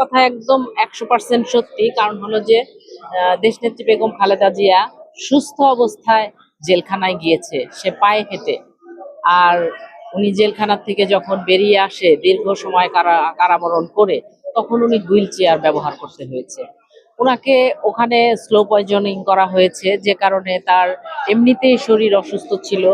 কথা একদম একশো পার্সেন্ট সত্যি, কারণ হলো যে দেশনেত্রী বেগম খালেদা জিয়া সুস্থ অবস্থায় জেলখানায় গিয়েছে, সে পায়ে হেঁটে। আর উনি জেলখানার থেকে যখন বেরিয়ে আসে, দীর্ঘ সময় কারা, কারাবরণ করে, তখন উনি হুইল চেয়ার ব্যবহার করতে হয়েছে। ওনাকে ওখানে স্লো পয়জনিং করা হয়েছে, যে কারণে তার এমনিতেই শরীর অসুস্থ ছিল।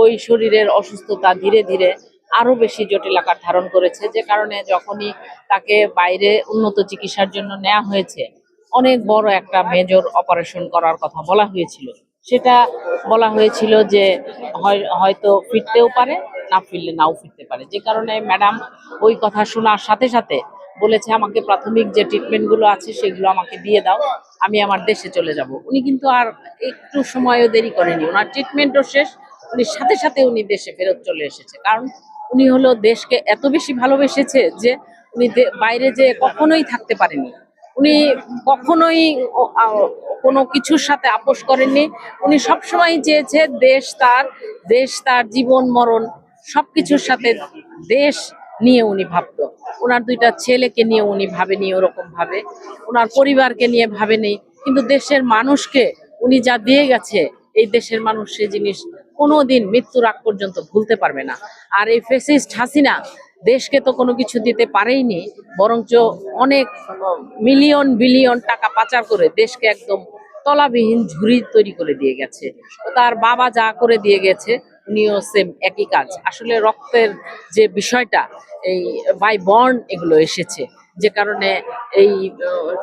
ওই শরীরের অসুস্থতা ধীরে ধীরে আরও বেশি জটিল আকার ধারণ করেছে। যে কারণে যখনই তাকে বাইরে উন্নত চিকিৎসার জন্য নেওয়া হয়েছে, অনেক বড় একটা মেজর অপারেশন করার কথা বলা হয়েছিল। সেটা বলা হয়েছিল যে হয়- হয়তো ফিরতেও পারে, না ফিরলে নাও ফিরতে পারে। যে কারণে ম্যাডাম ওই কথা শোনার সাথে সাথে বলেছে, আমাকে প্রাথমিক যে ট্রিটমেন্টগুলো আছে সেগুলো আমাকে দিয়ে দাও, আমি আমার দেশে চলে যাব। উনি কিন্তু আর একটু সময়ও দেরি করেনি। ওনার ট্রিটমেন্টও শেষ, উনি সাথে সাথে উনি দেশে ফেরত চলে এসেছে। কারণ উনি হলো দেশকে এত বেশি ভালোবেসেছে যে উনি বাইরে যে কখনোই থাকতে পারেনি উনি কখনোই কোনো কিছুর সাথে আপোষ করেননি। উনি সবসময় চেয়েছে দেশ তার দেশ তার জীবন, মরণ সব কিছুর সাথে দেশ নিয়ে উনি ভাবতো। ওনার দুইটা ছেলেকে নিয়ে উনি ভাবেনি ওরকম ভাবে ওনার পরিবারকে নিয়ে ভাবেনি। কিন্তু দেশের মানুষকে উনি যা দিয়ে গেছে, এই দেশের মানুষ সে জিনিস কোনোদিন মৃত্যুর আগ পর্যন্ত ভুলতে পারবে না। আর এই ফেসিস্ট হাসিনা দেশকে তো কোনো কিছু দিতে পারেইনি, বরঞ্চ অনেক মিলিয়ন বিলিয়ন টাকা পাচার করে দেশকে একদম তলাবিহীন ঝুড়ি তৈরি করে দিয়ে গেছে। তার বাবা যা করে দিয়ে গেছে, উনিও সেম একই কাজ। আসলে রক্তের যে বিষয়টা, এই বাই বর্ন এগুলো এসেছে। যে কারণে এই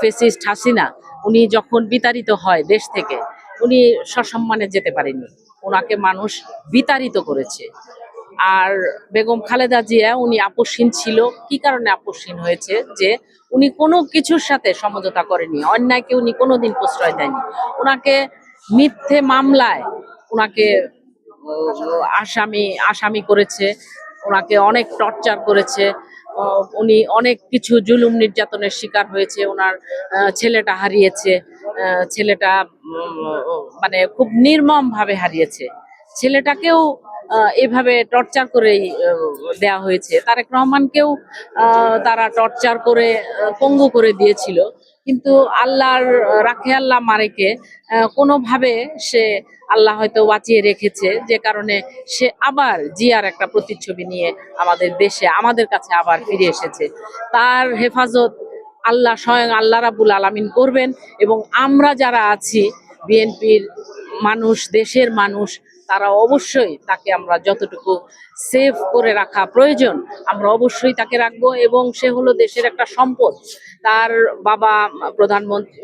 ফেসিস্ট হাসিনা, উনি যখন বিতাড়িত হয় দেশ থেকে, উনি সসম্মানে যেতে পারেনি ওনাকে মানুষ বিতাড়িত করেছে। আর বেগম খালেদা জিয়া, উনি আপসহীন ছিল। কি কারণে আপসহীন হয়েছে? যে উনি কোনো কিছুর সাথে সমঝোতা করেনি। অন্যায়কে উনি কোনোদিন প্রশ্রয় দেয়নি। ওনাকে মিথ্যে মামলায় ওনাকে আসামি আসামি করেছে। ওনাকে অনেক টর্চার করেছে। উনি অনেক কিছু জুলুম নির্যাতনের শিকার হয়েছে। ওনার ছেলেটা হারিয়েছে। ছেলেটা মানে খুব নির্মম ভাবে হারিয়েছে। ছেলেটাকেও এভাবে টর্চার আহ, দেয়া হয়েছে। তারেক রহমানকেও তারা টর্চার করে পঙ্গু করে দিয়েছিল। কিন্তু আল্লাহর রাখে আল্লাহ মারেকে কোনোভাবে সে আল্লাহ হয়তো বাঁচিয়ে রেখেছে। যে কারণে সে আবার জিয়ার একটা প্রতিচ্ছবি নিয়ে আমাদের দেশে আমাদের কাছে আবার ফিরে এসেছে। তার হেফাজত আল্লাহ স্বয়ং আল্লাহ রাবুল আলামিন করবেন এবং আমরা যারা আছি, বিএনপির মানুষ, দেশের মানুষ, তারা অবশ্যই তাকে আমরা যতটুকু সেভ করে রাখা প্রয়োজন, আমরা অবশ্যই তাকে রাখব এবং সে হলো দেশের একটা সম্পদ। তার বাবা প্রধানমন্ত্রী